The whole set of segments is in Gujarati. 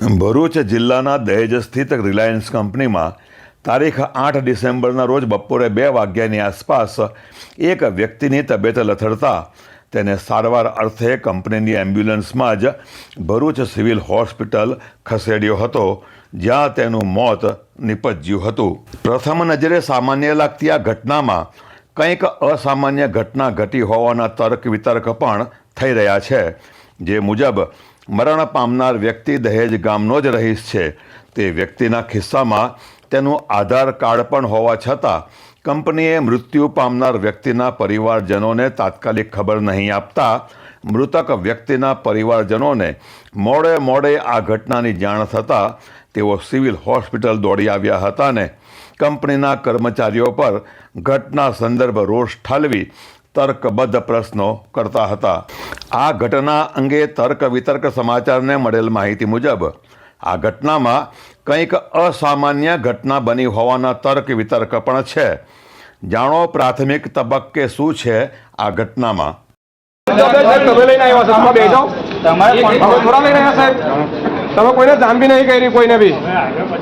ભરૂચ જિલ્લાના દહેજ સ્થિત રિલાયન્સ કંપનીમાં તારીખ આઠ ડિસેમ્બરના રોજ બપોરે બે વાગ્યાની આસપાસ એક વ્યક્તિની તબિયત લથડતા તેને સારવાર અર્થે કંપનીની એમ્બ્યુલન્સમાં જ ભરૂચ સિવિલ હોસ્પિટલ ખસેડ્યો હતો, જ્યાં તેનું મોત નિપજ્યું હતું. પ્રથમ નજરે સામાન્ય લાગતી આ ઘટનામાં કંઈક અસામાન્ય ઘટના ઘટી હોવાના તર્ક વિતર્ક પણ થઈ રહ્યા છે, જે મુજબ મરણ પામનાર વ્યક્તિ દહેજ ગામનો જ રહીશ છે. તે વ્યક્તિના ખિસ્સામાં તેનું આધાર કાર્ડ પણ હોવા છતાં કંપનીએ મૃત્યુ પામનાર વ્યક્તિના પરિવારજનોને તાત્કાલિક ખબર નહીં આપતા મૃતક વ્યક્તિના પરિવારજનોને મોડે મોડે આ ઘટનાની જાણ થતાં તેઓ સિવિલ હોસ્પિટલ દોડી આવ્યા હતા ને કંપનીના કર્મચારીઓ પર ઘટના સંદર્ભ રોષ ઠાલવી તર્કબદ્ધ પ્રશ્નો કરતા હતા. આ ઘટના અંગે તર્ક વિતર્ક સમાચારને મળેલ માહિતી મુજબ, આ ઘટનામાં કંઈક અસામાન્ય ઘટના બની હોવાના તર્ક વિતર્ક પણ છે. જાણો પ્રાથમિક તબક્કે શું છે આ ઘટનામાં. તમે કોઈને જાણ બી નહીં કરી કોઈને બી.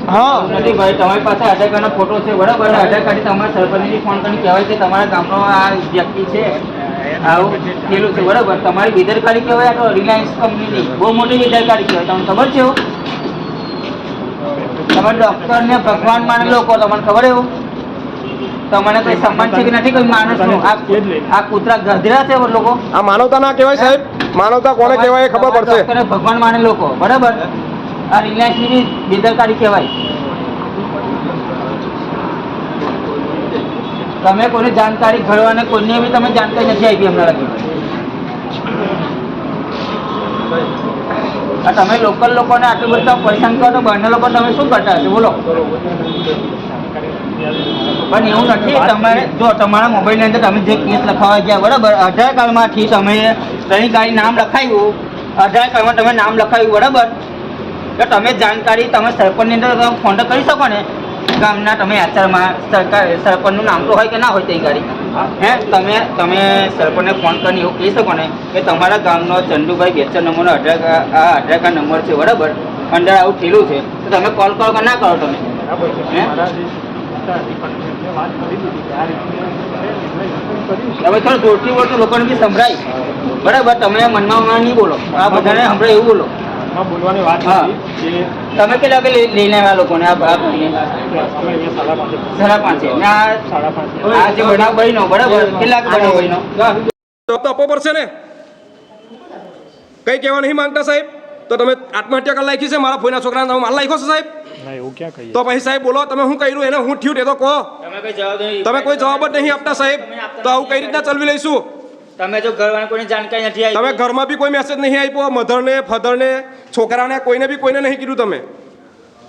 હા. નથી ભાઈ તમારી પાસે આધાર કાર્ડનો ફોટો છે બરાબર? આધાર કાર્ડ તમારા સરપંચ ફોન કરીને કહેવાય કે તમારા ગામનો આ વ્યક્તિ છે આવું પેલું છે બરાબર? તમારી બેદરકારી કહેવાય તો રિલાયન્સ કંપનીની બહુ મોટી બેદરકારી કહેવાય. તમને ખબર છે એવું? તમે ડૉક્ટર ને ભગવાન માને લોકો તમને ખબર એવું? તમને કોઈ સન્માન છે કે નથી? કોઈ માણસનું? આ આ કૂતરા ગધરા છે લોકો? આ માનવતા ના કહેવાય સાહેબ. માનવતા કોને કહેવાય એ ખબર પડશે. ભગવાન માને લોકો બરાબર? આ રિલાયન્સની બેદરકારી કહેવાય. તમે કોને જાણકારી ઘડવાને કોઈને બી તમે જાણકારી નથી આપી હમણાં લગી. આ તમે લોકલ લોકોને આટલું બધા પરેશાન કરો તો બંને લોકો તમે શું કરતા હશે? બોલો. પણ એવું નથી તમે જો તમારા મોબાઈલની અંદર તમે જે કેસ લખાવા ગયા બરાબર આધાર કાર્ડમાંથી તમે કઈ ગાડી નામ લખાવ્યું આધાર કાર્ડમાં તમે નામ લખાવ્યું બરાબર? તો તમે જાણકારી તમે સરપંચની અંદર ફોન કરી શકો ને? ગામના તમે આચારમાં સરકાર સરપંચનું નામ તો હોય કે ના હોય તે ગાડી? હે? તમે તમે સરપંચને ફોન કરીને એવું કહી શકો ને કે તમારા ગામનો ચંદુભાઈ બેચર નંબરનો અઢાર આ અઢાર કાર્ડ નંબર છે બરાબર? અંદર આવું થયેલું છે. તો તમે કોલ કરો કે ના કરો તમે? હે? તમે થોડું જોરથી બોલો તો લોકોને બી સંભળાય. બરાબર તમે મનમાં મનમાં નહીં બોલો. આ બધાને સંભળાય એવું બોલો. બોલવાની વાત તમે કેટલા વાગે લઈને આવ્યા લોકોને આ આ કરીને સાડા પાંચે. ને આ જે બનાવ બરાબર? કેટલાક બનાવ બન્યો? જવાબ આપવો પડશે ને? કઈ કહેવા નહીં માંગતા સાહેબ? તો તમે આત્મહત્યા કરી નાખી છે મારા ફોઈના છોકરાને તમે માલ નાખ્યો છે સાહેબ? ના એવું ક્યાં કહીએ? તો પછી સાહેબ બોલો તમે શું કર્યું? એને હું થયું તે તો કહો. તમે કઈ જવાબ નહીં તમે કોઈ જવાબ જ નહીં આપતા સાહેબ. તો આવું કઈ રીતના ચલવી લઈશું? તમે જો ઘરવાળાને કોઈને જાણકારી નથી તમે ઘરમાં બી કોઈ મેસેજ નહીં આપ્યો મધરને ફાધરને છોકરાને કોઈને બી કોઈને નહીં કીધું તમે.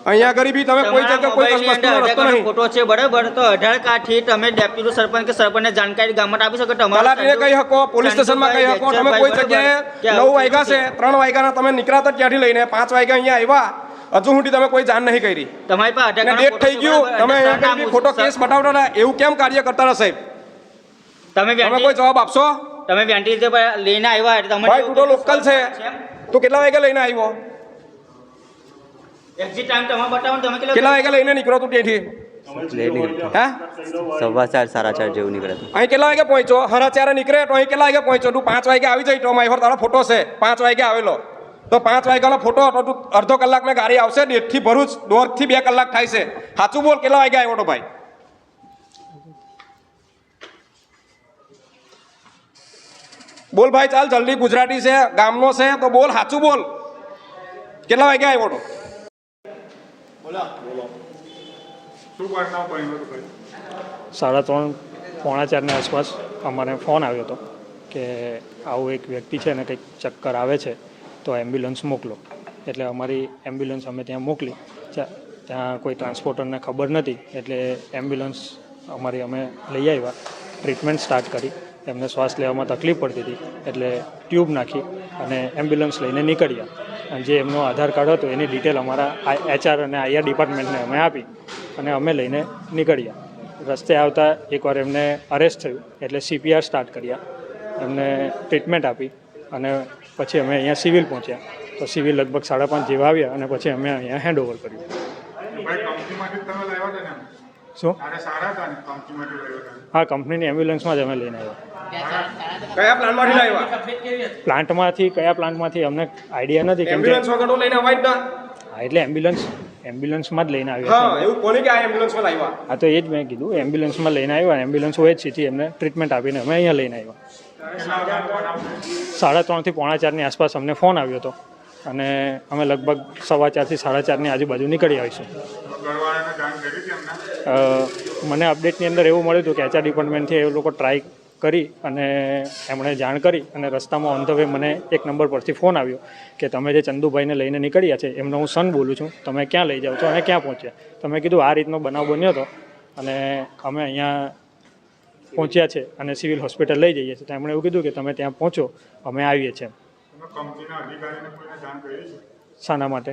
અહીંયા ગરીબી તમે કોઈ જગ્યા કોઈ વસ્તુનો રસ્તો નહીં. ફોટો છે બરાબર? તો અઢાર કાઠી તમે ડેપ્યુટી સરપંચ કે સરપંચને જાણકારી ગામમાં આપી શકો તમારા તલાટીને કહી શકો પોલીસ સ્ટેશનમાં કહી શકો તમે કોઈ જગ્યાએ નવ વાગ્યા છે ત્રણ વાગ્યાના તમે નીકળ્યા ત્યાંથી લઈને પાંચ વાગ્યા અહીંયા આવ્યા હજુ સુધી તમે કોઈ જાણ નહીં કરી. તમારી પાસે ડેટ થઈ ગયું તમે કંઈ ખોટો કેસ બતાવતા એવું કેમ કાર્ય કરતા હતા સાહેબ? તમે તમે કોઈ જવાબ આપશો? તમે વેન્ટી રીતે લઈને આવ્યા એટલે તમારે ભાઈ તું તો લોકલ છે. તું કેટલા વાગે લઈને આવ્યો? એક્ઝિટ ટાઈમ તમે બતાવો તમે કેટલો કેટલા વાગે? લઈને નીકળો તું ત્યાંથી? હા? સવા ચાર સાડા ચાર જેવું નીકળે અહીં કેટલા વાગે પહોંચ્યો હરા ચારે નીકળે તો અહીં કેટલા વાગે પહોંચ્યો તું પાંચ વાગે આવી જાય તો મારી તારો ફોટો છે. પાંચ વાગે આવેલો. તો પાંચ વાગ્યાનો ફોટો હતો તું અડધો કલાકમાં ગાડી આવશે ડેઢથી ભરૂચ દોઢથી બે કલાક થાય છે. સાચું બોલ કેટલા વાગે આવ્યો તો ભાઈ? બોલ ભાઈ ચાલ જલ્દી ગુજરાતી છે ગામનો છે તો બોલ સાચું બોલ. કેટલા વાગે આવ્યો તો? સાડા ત્રણ પોણા ચારની આસપાસ અમારે ફોન આવ્યો હતો કે આવું એક વ્યક્તિ છે ને કંઈક ચક્કર આવે છે તો એમ્બ્યુલન્સ મોકલો. એટલે અમારી એમ્બ્યુલન્સ અમે ત્યાં મોકલી. ત્યાં કોઈ ટ્રાન્સપોર્ટરને ખબર નથી એટલે એમ્બ્યુલન્સ અમારી અમે લઈ આવ્યા. ટ્રીટમેન્ટ સ્ટાર્ટ કરી. એમને શ્વાસ લેવામાં તકલીફ પડતી હતી એટલે ટ્યુબ નાખી અને એમ્બ્યુલન્સ લઈને નીકળ્યા. જે એમનો આધાર કાર્ડ હતો એની ડિટેલ અમારા એચઆર અને આઈઆર ડિપાર્ટમેન્ટને અમે આપી અને અમે લઈને નીકળ્યા. રસ્તે આવતા એકવાર એમને અરેસ્ટ થયું એટલે સીપીઆર સ્ટાર્ટ કર્યા. એમને ટ્રીટમેન્ટ આપી અને પછી અમે અહીંયા સિવિલ પહોંચ્યા. તો સિવિલ લગભગ સાડા પાંચ જેવા આવ્યા અને પછી અમે અહીંયા હેન્ડ ઓવર કર્યું ભાઈ કંપનીમાંથી જ તમે લાવ્યા હતા ને એમ? શું હા કંપનીની એમ્બ્યુલન્સમાં જ અમે લઈને આવ્યા. કયા પ્લાનમાંથી લાવ્યા? પ્લાન્ટમાંથી કયા પ્લાન્ટમાંથી? અમને આઈડિયા નથી કેમ કે એમ્બ્યુલન્સ વગર લઈને અવાય જ ના? હા એટલે એમ્બ્યુલન્સ એમ્બ્યુલન્સમાં જ લઈને આવ્યા હા એવું કોને કે આ એમ્બ્યુલન્સમાં લાવ્યા? હા તો એ જ મેં કીધું એમ્બ્યુલન્સમાં લઈને આવ્યા એમ્બ્યુલન્સ હોય જ છે એમને ટ્રીટમેન્ટ આપીને અમે અહીંયા લઈને આવ્યા. સાડા ત્રણથી પોણા ચારની આસપાસ અમને ફોન આવ્યો હતો અને અમે લગભગ સવા ચારથી સાડા ચારની આજુબાજુ નીકળી આવીશું. મને અપડેટની અંદર એવું મળ્યું હતું કે એચઆર ડિપાર્ટમેન્ટથી એ લોકો ટ્રાય કરી અને એમણે જાણ કરી અને રસ્તામાં ઓન ધ વે મને એક નંબર પરથી ફોન આવ્યો કે તમે જે ચંદુભાઈને લઈને નીકળ્યા છે એમનો હું સન બોલું છું તમે ક્યાં લઈ જાઓ છો અને ક્યાં પહોંચ્યા? તમે કીધું આ રીતનો બનાવ બન્યો હતો અને અમે અહીંયા પહોંચ્યા છે અને સિવિલ હોસ્પિટલ લઈ જઈએ છીએ. તો એમણે એવું કીધું કે તમે ત્યાં પહોંચો અમે આવીએ છીએ. શાના માટે?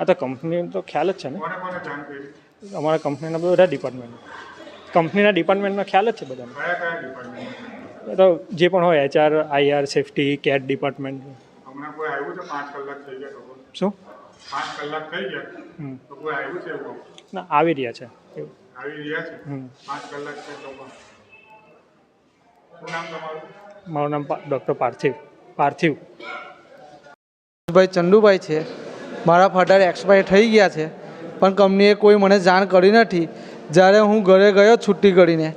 આ તો કંપની તો ખ્યાલ જ છે ને. અમારા કંપનીના બધા ડિપાર્ટમેન્ટ કંપનીના ડિપાર્ટમેન્ટનો ખ્યાલ જ છે બધાને? કયા કયા ડિપાર્ટમેન્ટ એ તો જે પણ હોય એચઆર આઈઆર સેફટી કેટ ડિપાર્ટમેન્ટ. હમણાં કોઈ આવ્યું છે? પાંચ કલાક થઈ ગયા તો શું? કલાક થઈ ગયા? તો કોઈ આવ્યું છે ના આવી રહ્યા છે. એવું આવી રહ્યા છે? કલાક મારું નામ ડૉક્ટર પાર્થિવ પાર્થિવ. ભાઈ ચંદુભાઈ છે. મારા ફાધર એક્સપાયર થઈ ગયા છે પણ કંપનીએ કોઈ મને જાણ કરી નથી. જ્યારે હું ઘરે ગયો છુટ્ટી કરીને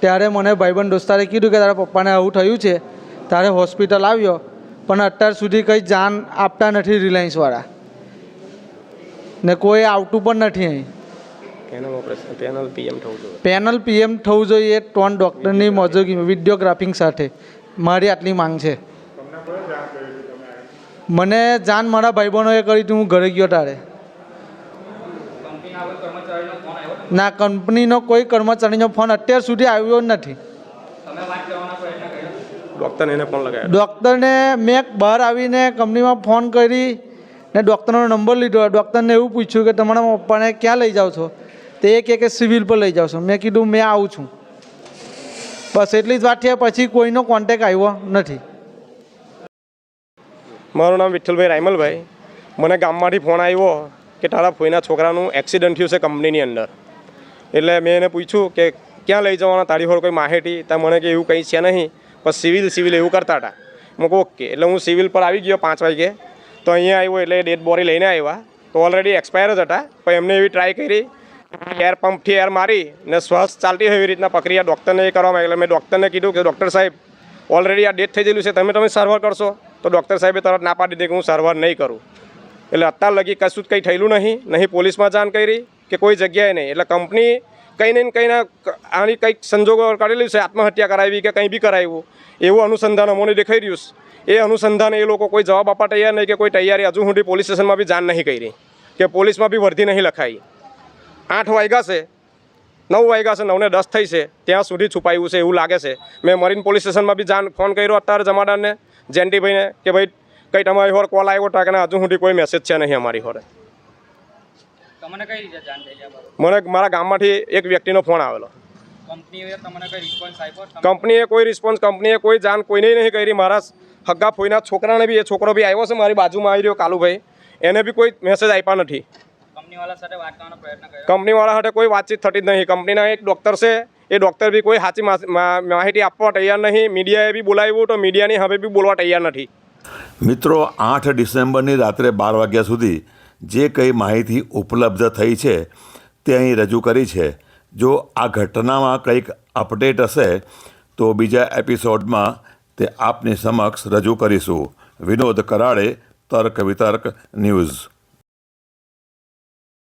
ત્યારે મને ભાઈબંધ દોસ્તારે કીધું કે તારા પપ્પાને આવું થયું છે તારે હોસ્પિટલ આવ્યો પણ અત્યાર સુધી કંઈ જાન આપતા નથી રિલાયન્સવાળા. ને કોઈ આવતું પણ નથી અહીં. પેનલ પીએમ થવું જોઈએ. પેનલ પીએમ થવું જોઈએ ત્રણ ડૉક્ટરની મોજૂદગી વિડીયોગ્રાફિંગ સાથે. મારી આટલી માંગ છે. મને જાન મારા ભાઈબંધોએ કરી હતી હું ઘરે ગયો તારે ના કંપનીનો કોઈ કર્મચારીનો ફોન અત્યાર સુધી આવ્યો નથી. ડૉક્ટરને એને પણ લગાવ્યો. ડૉક્ટરને મેં બહાર આવીને કંપનીમાં ફોન કરી ને ડૉક્ટરનો નંબર લીધો. ડૉક્ટરને એવું પૂછ્યું કે તમારા પપ્પાને ક્યાં લઈ જાઓ છો? તે એ કહે કે સિવિલ પર લઈ જાઓ છો. મેં કીધું મેં આવું છું. બસ એટલી જ વાત છે. પછી કોઈનો કોન્ટેક આવ્યો નથી. મારું નામ વિઠ્ઠલભાઈ રાયમલભાઈ. મને ગામમાંથી ફોન આવ્યો કે તારા ફોઈના છોકરાનું એક્સિડન્ટ થયું છે કંપનીની અંદર. એટલે મેં એને પૂછ્યું કે ક્યાં લઈ જવાના, તારી હોળ કોઈ માહિતી તો મને કે એવું કંઈ છે નહીં. પણ સિવિલ સિવિલ એવું કરતા હતા. મૂક ઓકે. એટલે હું સિવિલ પર આવી ગયો પાંચ વાગે. તો અહીંયા આવ્યો એટલે ડેડ બોડી લઈને આવ્યા. તો ઓલરેડી એક્સપાયર જ હતા. પણ એમને એવી ટ્રાય કરી. એર પંપથી એર મારી ને શ્વાસ ચાલતી હોય એવી રીતના પ્રક્રિયા ડૉક્ટરને એ કરવામાં એટલે મેં ડૉક્ટરને કીધું કે ડૉક્ટર સાહેબ ઓલરેડી આ ડેથ થઈ ગયેલું છે. તમે તમે સર્વર કરશો. તો ડૉક્ટર સાહેબે તરત ના પાડી દીધી કે હું સર્વર નહીં કરું. એટલે અત્યાર લગી કશું જ કંઈ થયેલું નહીં. નહીં પોલીસમાં જાણ કરી કે કોઈ જગ્યાએ નહીં. એટલે કંપની કંઈ ને કંઈ આની કંઈક સંજોગો કરેલી છે, આત્મહત્યા કરાવી કે કંઈ બી કરાવ્યું. એવું અનુસંધાન અમોને દેખાઈ રહ્યું છે. એ અનુસંધાન એ લોકો કોઈ જવાબ આપવા તૈયાર નહીં કે કોઈ તૈયારી હજુ સુધી પોલીસ સ્ટેશનમાં બી જાણ નહીં કરી. કે પોલીસમાં બી વર્ધી નહીં લખાઈ. આઠ વાગ્યા છે. નવ વાગ્યા છે, નવને દસ થઈ છે. ત્યાં સુધી છુપાયું છે એવું લાગે છે. મેં મરીન પોલીસ સ્ટેશનમાં બી જાણ ફોન કર્યો અત્યારે જમાદારને, જેન્ટીભાઈને, કે ભાઈ કંઈ તમારી હોર કોલ આવ્યો તા કે હજુ સુધી કોઈ મેસેજ છે નહીં અમારી હોરે. તમને કઈ રીતે જાણ થઈ ગયા મને મારા ગામમાંથી એક વ્યક્તિનો ફોન આવેલો. કંપનીએ તમને કઈ રિસ્પોન્સ આપ્યો? કંપનીએ કોઈ રિસ્પોન્સ કંપનીએ કોઈ જાણ કોઈને નહીં કરી. મારા હગ્ગા ફોઈના છોકરાને બી એ છોકરો બી આવ્યો છે મારી બાજુમાં આવી રહ્યો કાલુભાઈ. એને બી કોઈ મેસેજ આપ્યા નથી. કંપનીવાળા સાથે વાત કરવાનો પ્રયત્ન કર્યો? કંપનીવાળા સાથે કોઈ વાતચીત થતી જ નહીં. કંપનીના એક ડૉક્ટર છે. એ ડૉક્ટર બી કોઈ સાચી માહિતી આપવા તૈયાર નહીં. મીડિયાએ બી બોલાવ્યું તો મીડિયાની હવે બી બોલવા તૈયાર નથી. મિત્રો આઠ ડિસેમ્બરની રાત્રે બાર વાગ્યા સુધી જે કંઈ માહિતી ઉપલબ્ધ થઈ છે, તે અહીં રજૂ કરી છે. જો આ ઘટનામાં કંઈક અપડેટ હશે, તો બીજા એપિસોડમાં તે આપની સમક્ષ રજૂ કરીશું. વિનોદ કરાડે, તર્ક વિતર્ક ન્યૂઝ.